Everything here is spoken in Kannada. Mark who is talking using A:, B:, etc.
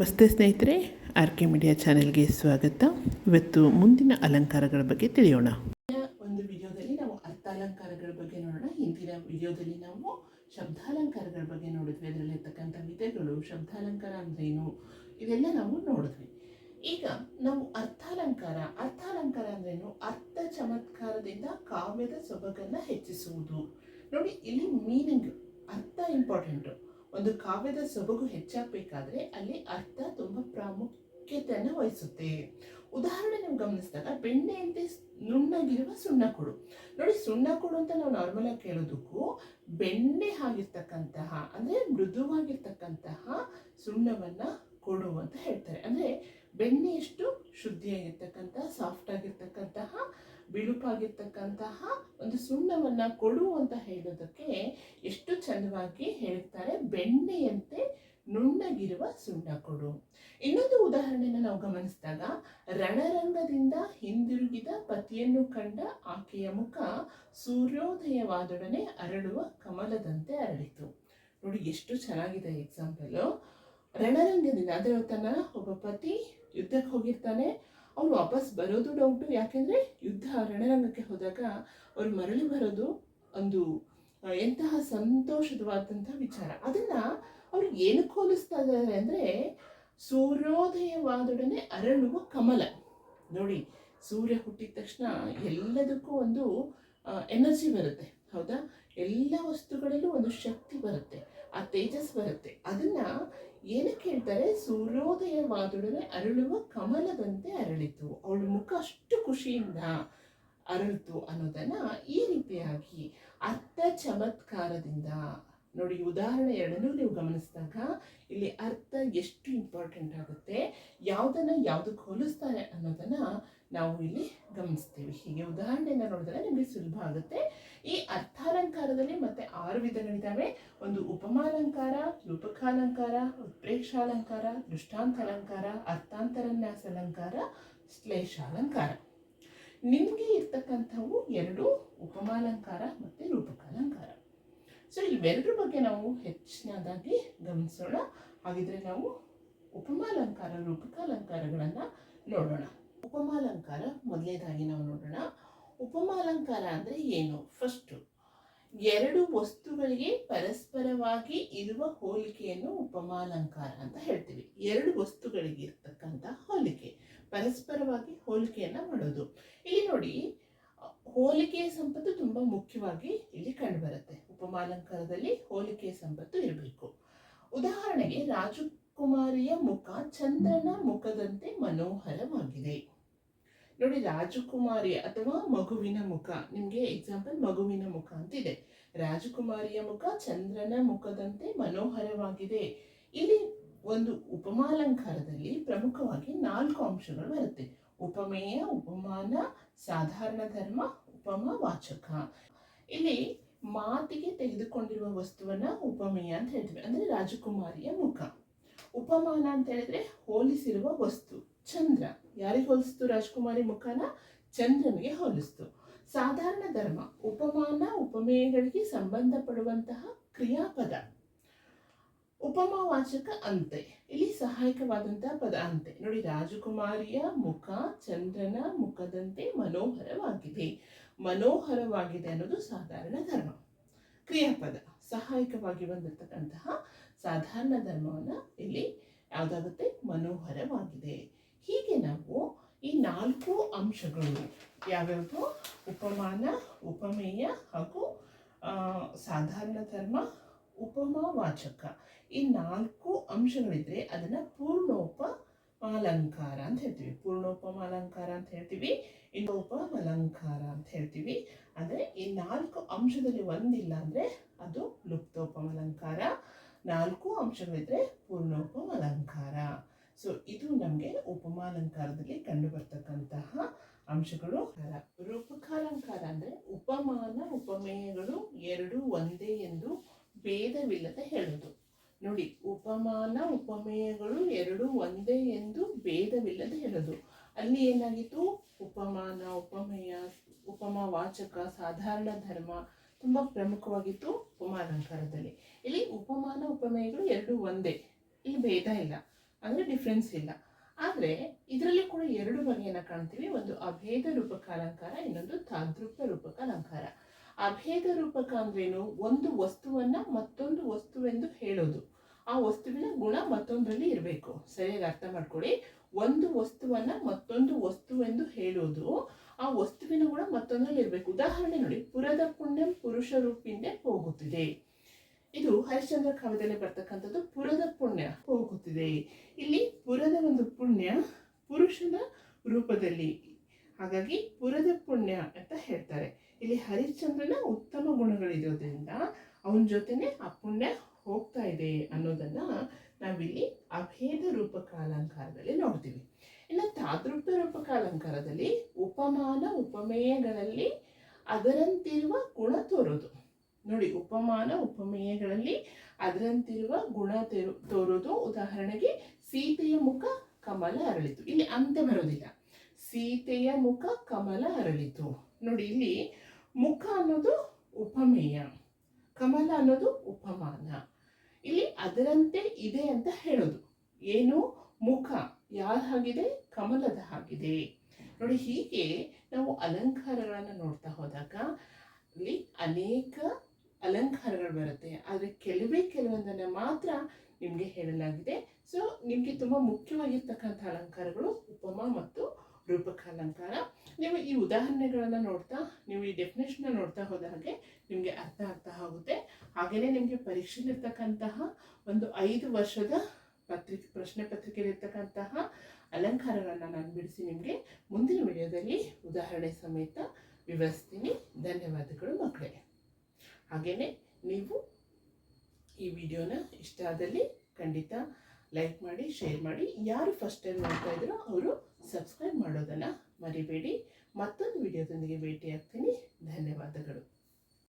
A: ನಮಸ್ತೆ ಸ್ನೇಹಿತರೆ ಆರ್ ಕೆ ಮೀಡಿಯಾ ಚಾನೆಲ್ಗೆ ಸ್ವಾಗತ. ಇವತ್ತು ಮುಂದಿನ ಅಲಂಕಾರಗಳ ಬಗ್ಗೆ ತಿಳಿಯೋಣ. ಒಂದು ವಿಡಿಯೋದಲ್ಲಿ ನಾವು ಅರ್ಥಾಲಂಕಾರಗಳ ಬಗ್ಗೆ ನೋಡೋಣ. ಹಿಂದಿನ ವಿಡಿಯೋದಲ್ಲಿ ನಾವು ಶಬ್ದಾಲಂಕಾರಗಳ ಬಗ್ಗೆ ನೋಡಿದ್ವಿ. ಅದರಲ್ಲಿ ಇರ್ತಕ್ಕಂಥ ವಿಧಗಳು, ಶಬ್ದಾಲಂಕಾರ ಅಂದ್ರೇನು? ಇದೆಲ್ಲ ನಾವು ನೋಡಿದ್ವಿ. ಈಗ ನಾವು ಅರ್ಥಾಲಂಕಾರ ಅರ್ಥಾಲಂಕಾರ ಅಂದ್ರೇನು? ಅರ್ಥ ಚಮತ್ಕಾರದಿಂದ ಕಾವ್ಯದ ಸೊಬಗನ್ನ ಹೆಚ್ಚಿಸುವುದು. ನೋಡಿ, ಇಲ್ಲಿ ಮೀನಿಂಗ್ ಅರ್ಥ ಇಂಪಾರ್ಟೆಂಟು ಒಂದು ಕಾವ್ಯದ ಸೊಬಗು ಹೆಚ್ಚಾಗಬೇಕಾದ್ರೆ ಅಲ್ಲಿ ಅರ್ಥ ತುಂಬ ಪ್ರಾಮುಖ್ಯತೆಯನ್ನು ವಹಿಸುತ್ತೆ. ಉದಾಹರಣೆ ನೀವು ಗಮನಿಸಿದಾಗ ಬೆಣ್ಣೆಯಂತೆ ನುಣ್ಣಗಿರುವ ಸುಣ್ಣ ಕೊಡು. ನೋಡಿ ಸುಣ್ಣ ಕೊಡು ಅಂತ ನಾವು ನಾರ್ಮಲ್ ಆಗಿ ಕೇಳೋದಕ್ಕೂ ಬೆಣ್ಣೆ ಆಗಿರ್ತಕ್ಕಂತಹ, ಅಂದ್ರೆ ಮೃದುವಾಗಿರ್ತಕ್ಕಂತಹ ಸುಣ್ಣವನ್ನ ಕೊಡು ಅಂತ ಹೇಳ್ತಾರೆ. ಅಂದ್ರೆ ಬೆಣ್ಣೆಯಷ್ಟು ಶುದ್ಧಿಯಾಗಿರ್ತಕ್ಕಂತಹ ಸಾಫ್ಟ್ ಆಗಿರ್ತಕ್ಕಂತಹ ಬಿಳುಪಾಗಿರ್ತಕ್ಕಂತಹ ಒಂದು ಸುಣ್ಣವನ್ನ ಕೊಡು ಅಂತ ಹೇಳೋದಕ್ಕೆ ಎಷ್ಟು ಚಂದವಾಗಿ ಹೇಳ್ತಾರೆ? ಬೆಣ್ಣೆಯಂತೆ ನುಣ್ಣಗಿರುವ ಸುಣ್ಣ ಕೊಡು. ಇನ್ನೊಂದು ಉದಾಹರಣೆನ ನಾವು ಗಮನಿಸಿದಾಗ, ರಣರಂಗದಿಂದ ಹಿಂದಿರುಗಿದ ಪತಿಯನ್ನು ಕಂಡ ಆಕೆಯ ಮುಖ ಸೂರ್ಯೋದಯವಾದೊಡನೆ ಅರಳುವ ಕಮಲದಂತೆ ಅರಳಿತು. ನೋಡಿ ಎಷ್ಟು ಚೆನ್ನಾಗಿದೆ ಎಕ್ಸಾಂಪಲ್ ರಣರಂಗದಿಂದ, ಅಂದರೆ ತನ್ನ ಒಬ್ಬ ಪತಿ ಯುದ್ಧಕ್ಕೆ ಹೋಗಿರ್ತಾನೆ ಅವನು ವಾಪಸ್ ಬರೋದು ಡೌಟು ಯಾಕೆಂದ್ರೆ ಯುದ್ಧ ರಣರಂಗಕ್ಕೆ ಹೋದಾಗ ಅವ್ರು ಮರಳಿ ಬರೋದು ಒಂದು ಎಂತಹ ಸಂತೋಷವಾದಂತಹ ವಿಚಾರ. ಅದನ್ನ ಅವ್ರು ಏನು ಹೋಲಿಸ್ತಾ ಇದ್ದಾರೆ ಅಂದ್ರೆ ಸೂರ್ಯೋದಯವಾದೊಡನೆ ಅರಳುವ ಕಮಲ. ನೋಡಿ, ಸೂರ್ಯ ಹುಟ್ಟಿದ ತಕ್ಷಣ ಎಲ್ಲದಕ್ಕೂ ಒಂದು ಎನರ್ಜಿ ಬರುತ್ತೆ. ಹೌದಾ? ಎಲ್ಲ ವಸ್ತುಗಳಲ್ಲೂ ಒಂದು ಶಕ್ತಿ ಬರುತ್ತೆ. ಆ ತೇಜಸ್ ಬರುತ್ತೆ. ಅದನ್ನ ಏನಕ್ಕೆ ಹೇಳ್ತಾರೆ? ಸೂರ್ಯೋದಯವಾದೊಡನೆ ಅರಳುವ ಕಮಲದಂತೆ ಅರಳಿತು. ಅವಳ ಮುಖ ಅಷ್ಟು ಖುಷಿಯಿಂದ ಅರಳಿತು ಅನ್ನೋದನ್ನು ಈ ರೀತಿಯಾಗಿ ಅರ್ಥ ಚಮತ್ಕಾರದಿಂದ ನೋಡಿ ಉದಾಹರಣೆ ಎರಡನ್ನೂ ನೀವು ಗಮನಿಸಿದಾಗ ಇಲ್ಲಿ ಅರ್ಥ ಎಷ್ಟು ಇಂಪಾರ್ಟೆಂಟ್ ಆಗುತ್ತೆ, ಯಾವುದನ್ನ ಯಾವುದಕ್ಕೆ ಹೋಲಿಸ್ತಾರೆ ಅನ್ನೋದನ್ನ ನಾವು ಇಲ್ಲಿ ಗಮನಿಸ್ತೀವಿ. ಹೀಗೆ ಉದಾಹರಣೆಯನ್ನು ನೋಡಿದ್ರೆ ನಿಮಗೆ ಸುಲಭ ಆಗುತ್ತೆ. ಈ ಅರ್ಥಾಲಂಕಾರದಲ್ಲಿ ಮತ್ತೆ ಆರು ವಿಧಗಳಿದ್ದಾವೆ. ಒಂದು ಉಪಮಾಲಂಕಾರ, ರೂಪಕಾಲಂಕಾರ, ಉತ್ಪ್ರೇಕ್ಷಾಲಂಕಾರ, ದೃಷ್ಟಾಂತಾಲಂಕಾರ ಅರ್ಥಾಂತರನ್ಯಾಸ ಅಲಂಕಾರ ಶ್ಲೇಷಾಲಂಕಾರ. ನಿಮಗೆ ಇರ್ತಕ್ಕಂಥವು ಎರಡು ಉಪಮಾಲಂಕಾರ ಮತ್ತು ರೂಪಕಾಲಂಕಾರ. ಸೊ ಇವೆರಡರ ಬಗ್ಗೆ ನಾವು ಹೆಚ್ಚಿನದಾಗಿ ಗಮನಿಸೋಣ. ಹಾಗಿದ್ರೆ ನಾವು ಉಪಮಾಲಂಕಾರ, ರೂಪಕಾಲಂಕಾರಗಳನ್ನು ನೋಡೋಣ. ಉಪಮಾಲಂಕಾರ ಮೊದಲನೇದಾಗಿ ನಾವು ನೋಡೋಣ. ಉಪಮಾಲಂಕಾರ ಅಂದರೆ ಏನು? ಫಸ್ಟು ಎರಡು ವಸ್ತುಗಳಿಗೆ ಪರಸ್ಪರವಾಗಿ ಇರುವ ಹೋಲಿಕೆಯನ್ನು ಉಪಮಾಲಂಕಾರ ಅಂತ ಹೇಳ್ತೀವಿ. ಎರಡು ವಸ್ತುಗಳಿಗೆ ಇರ್ತಕ್ಕಂಥ ಹೋಲಿಕೆ, ಪರಸ್ಪರವಾಗಿ ಹೋಲಿಕೆಯನ್ನ ಮಾಡೋದು. ಇಲ್ಲಿ ನೋಡಿ, ಹೋಲಿಕೆಯ ಸಂಪತ್ತು ತುಂಬಾ ಮುಖ್ಯವಾಗಿ ಇಲ್ಲಿ ಕಂಡುಬರುತ್ತೆ. ಉಪಮಾಲಂಕಾರದಲ್ಲಿ ಹೋಲಿಕೆ ಸಂಪತ್ತು ಇರಬೇಕು. ಉದಾಹರಣೆಗೆ ರಾಜಕುಮಾರಿಯ ಮುಖ ಚಂದ್ರನ ಮುಖದಂತೆ ಮನೋಹರವಾಗಿದೆ. ನೋಡಿ ರಾಜಕುಮಾರಿ ಅಥವಾ ಮಗುವಿನ ಮುಖ. ನಿಮಗೆ ಎಕ್ಸಾಂಪಲ್ ಮಗುವಿನ ಮುಖ ಅಂತ ಇದೆ ರಾಜಕುಮಾರಿಯ ಮುಖ ಚಂದ್ರನ ಮುಖದಂತೆ ಮನೋಹರವಾಗಿದೆ. ಇಲ್ಲಿ ಒಂದು ಉಪಮಾಲಂಕಾರದಲ್ಲಿ ಪ್ರಮುಖವಾಗಿ ನಾಲ್ಕು ಅಂಶಗಳು ಬರುತ್ತೆ. ಉಪಮೇಯ, ಉಪಮಾನ, ಸಾಧಾರಣ ಧರ್ಮ, ಉಪಮ, ವಾಚಕ. ಇಲ್ಲಿ ಮಾತಿಗೆ ತೆಗೆದುಕೊಂಡಿರುವ ವಸ್ತುವನ್ನ ಉಪಮೇಯ ಅಂತ ಹೇಳ್ತೀವಿ. ಅಂದ್ರೆ ರಾಜಕುಮಾರಿಯ ಮುಖ. ಉಪಮಾನ ಅಂತ ಹೇಳಿದ್ರೆ ಹೋಲಿಸಿರುವ ವಸ್ತು, ಚಂದ್ರ. ಯಾರಿಗೆ ಹೋಲಿಸ್ತು ರಾಜಕುಮಾರಿ ಮುಖನ? ಚಂದ್ರನಿಗೆ ಹೋಲಿಸ್ತು. ಸಾಧಾರಣ ಧರ್ಮ. ಉಪಮಾನ ಉಪಮೇಯಗಳಿಗೆ ಸಂಬಂಧಪಡುವಂತಹ ಕ್ರಿಯಾಪದ. ಉಪಮಾವಾಚಕ ಅಂತೆ. ಇಲ್ಲಿ ಸಹಾಯಕವಾದಂತಹ ಪದ ಅಂತೆ. ನೋಡಿ, ರಾಜಕುಮಾರಿಯ ಮುಖ ಚಂದ್ರನ ಮುಖದಂತೆ ಮನೋಹರವಾಗಿದೆ. ಮನೋಹರವಾಗಿದೆ ಅನ್ನೋದು ಸಾಧಾರಣ ಧರ್ಮ. ಕ್ರಿಯಾಪದ, ಸಹಾಯಕವಾಗಿ ಬಂದಿರತಕ್ಕಂತಹ ಸಾಧಾರಣ ಧರ್ಮವನ್ನ ಇಲ್ಲಿ ಯಾವುದಾಗುತ್ತೆ? ಮನೋಹರವಾಗಿದೆ. ಹೀಗೆ ನಾವು ಈ ನಾಲ್ಕು ಅಂಶಗಳು ಯಾವ್ಯಾವುದು? ಉಪಮಾನ, ಉಪಮೇಯ ಹಾಗೂ ಸಾಧಾರಣ ಧರ್ಮ ಉಪಮಾವಾಚಕ. ಈ ನಾಲ್ಕು ಅಂಶಗಳಿದ್ರೆ ಅದನ್ನ ಪೂರ್ಣೋಪಮಾಲಂಕಾರ ಅಂತ ಹೇಳ್ತೀವಿ. ಪೂರ್ಣೋಪಮಾಲಂಕಾರ ಅಂತ ಹೇಳ್ತೀವಿ. ಇನ್ನೋಪಮಲಂಕಾರ ಅಂತ ಹೇಳ್ತೀವಿ. ಅಂದ್ರೆ ಈ ನಾಲ್ಕು ಅಂಶದಲ್ಲಿ ಒಂದಿಲ್ಲ ಅಂದ್ರೆ ಅದು ಲುಪ್ತೋಪಮಲಂಕಾರ. ನಾಲ್ಕು ಅಂಶಗಳಿದ್ರೆ ಪೂರ್ಣೋಪಮಲಂಕಾರ. ಸೊ ಇದು ನಮಗೆ ಉಪಮಾಲಂಕಾರದಲ್ಲಿ ಕಂಡು ಬರ್ತಕ್ಕಂತಹ ಅಂಶಗಳು ರೂಪಕಾಲಂಕಾರ ಅಂದ್ರೆ ಉಪಮಾನ ಉಪಮೇಯಗಳು ಎರಡು ಒಂದೇ ಎಂದು ಭೇದವಿಲ್ಲದೆ ಹೇಳೋದು. ನೋಡಿ, ಉಪಮಾನ, ಉಪಮೇಯಗಳು ಎರಡು ಒಂದೇ ಎಂದು ಭೇದವಿಲ್ಲದೆ ಹೇಳೋದು. ಅಲ್ಲಿ ಏನಾಗಿತ್ತು? ಉಪಮಾನ, ಉಪಮೇಯ, ಉಪಮಾವಾಚಕ, ಸಾಧಾರಣ ಧರ್ಮ ತುಂಬಾ ಪ್ರಮುಖವಾಗಿತ್ತು ಉಪಮಾಲಂಕಾರದಲ್ಲಿ. ಇಲ್ಲಿ ಉಪಮಾನ, ಉಪಮೇಯಗಳು ಎರಡು ಒಂದೇ. ಇಲ್ಲಿ ಭೇದ ಇಲ್ಲ. ಅಂದರೆ ಡಿಫ್ರೆನ್ಸ್ ಇಲ್ಲ. ಆದರೆ ಇದರಲ್ಲಿ ಕೂಡ ಎರಡು ಬಗೆಯನ್ನು ಕಾಣ್ತೀವಿ. ಒಂದು ಅಭೇದ ರೂಪಕ ಅಲಂಕಾರ, ಇನ್ನೊಂದು ತಾದೃಪ ರೂಪಕ ಅಲಂಕಾರ. ಅಭೇದ ರೂಪಕ ಅಂದ್ರೇನು ಒಂದು ವಸ್ತುವನ್ನ ಮತ್ತೊಂದು ವಸ್ತುವೆಂದು ಹೇಳೋದು. ಆ ವಸ್ತುವಿನ ಗುಣ ಮತ್ತೊಂದರಲ್ಲಿ ಇರಬೇಕು. ಸರಿಯಾಗಿ ಅರ್ಥ ಮಾಡ್ಕೊಳ್ಳಿ. ಒಂದು ವಸ್ತುವನ್ನ ಮತ್ತೊಂದು ವಸ್ತುವೆಂದು ಹೇಳೋದು ಆ ವಸ್ತುವಿನ ಗುಣ ಮತ್ತೊಂದರಲ್ಲಿ ಇರಬೇಕು. ಉದಾಹರಣೆ ನೋಡಿ. ಪುರದ ಪುಣ್ಯಂ ಪುರುಷ ರೂಪಿಂದೆ ಹೋಗುತ್ತಿದೆ. ಇದು ಹರಿಶ್ಚಂದ್ರ ಕಾವ್ಯದಲ್ಲಿ ಬರ್ತಕ್ಕಂಥದ್ದು ಪುರದ ಪುಣ್ಯ ಹೋಗುತ್ತಿದೆ. ಇಲ್ಲಿ ಪುರದ ಒಂದು ಪುಣ್ಯ ಪುರುಷನ ರೂಪದಲ್ಲಿ ಹಾಗಾಗಿ ಪುರದ ಪುಣ್ಯ ಅಂತ ಹೇಳ್ತಾರೆ. ಇಲ್ಲಿ ಹರಿಶ್ಚಂದ್ರನ ಉತ್ತಮ ಗುಣಗಳಿರೋದ್ರಿಂದ ಅವನ ಜೊತೆನೆ ಆ ಪುಣ್ಯ ಹೋಗ್ತಾ ಇದೆ ಅನ್ನೋದನ್ನ ನಾವಿಲ್ಲಿ ಅಭೇದ ರೂಪಕ ಅಲಂಕಾರದಲ್ಲಿ ನೋಡ್ತೀವಿ. ಇನ್ನು ತಾದೃಪ್ತ ರೂಪಕ ಅಲಂಕಾರದಲ್ಲಿ ಉಪಮಾನ ಉಪಮೇಯಗಳಲ್ಲಿ ಅದರಂತಿರುವ ಗುಣ ತೋರೋದು. ನೋಡಿ, ಉಪಮಾನ ಉಪಮೇಯಗಳಲ್ಲಿ ಅದರಂತಿರುವ ಗುಣ ತೇರು, ತೋರೋದು. ಉದಾಹರಣೆಗೆ ಸೀತೆಯ ಮುಖ ಕಮಲ ಅರಳಿತು. ಇಲ್ಲಿ ಅಂತೆ ಬರೋದಿಲ್ಲ. ಸೀತೆಯ ಮುಖ ಕಮಲ ಅರಳಿತು. ನೋಡಿ, ಇಲ್ಲಿ ಮುಖ ಅನ್ನೋದು ಉಪಮೇಯ, ಕಮಲ ಅನ್ನೋದು ಉಪಮಾನ. ಇಲ್ಲಿ ಅದರಂತೆ ಇದೆ ಅಂತ ಹೇಳೋದು. ಏನು? ಮುಖ. ಯಾರ ಹಾಗಿದೆ? ಕಮಲದ ಹಾಗಿದೆ. ನೋಡಿ, ಹೀಗೆ ನಾವು ಅಲಂಕಾರಗಳನ್ನು ನೋಡ್ತಾ ಹೋದಾಗ ಅಲ್ಲಿ ಅನೇಕ ಅಲಂಕಾರಗಳು ಬರುತ್ತೆ. ಆದರೆ ಕೆಲವೇ ಕೆಲವೊಂದನ್ನು ಮಾತ್ರ ನಿಮಗೆ ಹೇಳಲಾಗಿದೆ. ಸೊ ನಿಮಗೆ ತುಂಬ ಮುಖ್ಯವಾಗಿರ್ತಕ್ಕಂಥ ಅಲಂಕಾರಗಳು ಉಪಮ ಮತ್ತು ರೂಪಕ ಅಲಂಕಾರ ನೀವು ಈ ಉದಾಹರಣೆಗಳನ್ನು ನೋಡ್ತಾ, ನೀವು ಈ ಡೆಫಿನೇಷನ್ನ ನೋಡ್ತಾ ಹೋದ ಹಾಗೆ ನಿಮಗೆ ಅರ್ಥ ಆಗ್ತಾ ಹೋಗುತ್ತೆ. ಹಾಗೆಯೇ ನಿಮಗೆ ಪರೀಕ್ಷೆಯಲ್ಲಿರ್ತಕ್ಕಂತಹ ಒಂದು ಐದು ವರ್ಷದ ಪತ್ರಿಕೆ, ಪ್ರಶ್ನೆ ಪತ್ರಿಕೆಯಲ್ಲಿರ್ತಕ್ಕಂತಹ ಅಲಂಕಾರಗಳನ್ನು ನಾನು ಬಿಡಿಸಿ ನಿಮಗೆ ಮುಂದಿನ ವಿಡಿಯೋದಲ್ಲಿ ಉದಾಹರಣೆ ಸಮೇತ ವಿವರಿಸ್ತೀನಿ. ಧನ್ಯವಾದಗಳು ಮಕ್ಕಳೇ. ಹಾಗೆಯೇ ನೀವು ಈ ವಿಡಿಯೋನ ಇಷ್ಟ ಆದಲ್ಲಿ ಖಂಡಿತ ಲೈಕ್ ಮಾಡಿ ಶೇರ್ ಮಾಡಿ. ಯಾರು ಫಸ್ಟ್ ಟೈಮ್ ನೋಡ್ತಾ ಇದ್ದೀರೋ ಅವರು ಸಬ್ಸ್ಕ್ರೈಬ್ ಮಾಡೋದನ್ನು ಮರಿಬೇಡಿ. ಮತ್ತೊಂದು ವಿಡಿಯೋದೊಂದಿಗೆ ಭೇಟಿ ಆಗ್ತೀನಿ ಧನ್ಯವಾದಗಳು.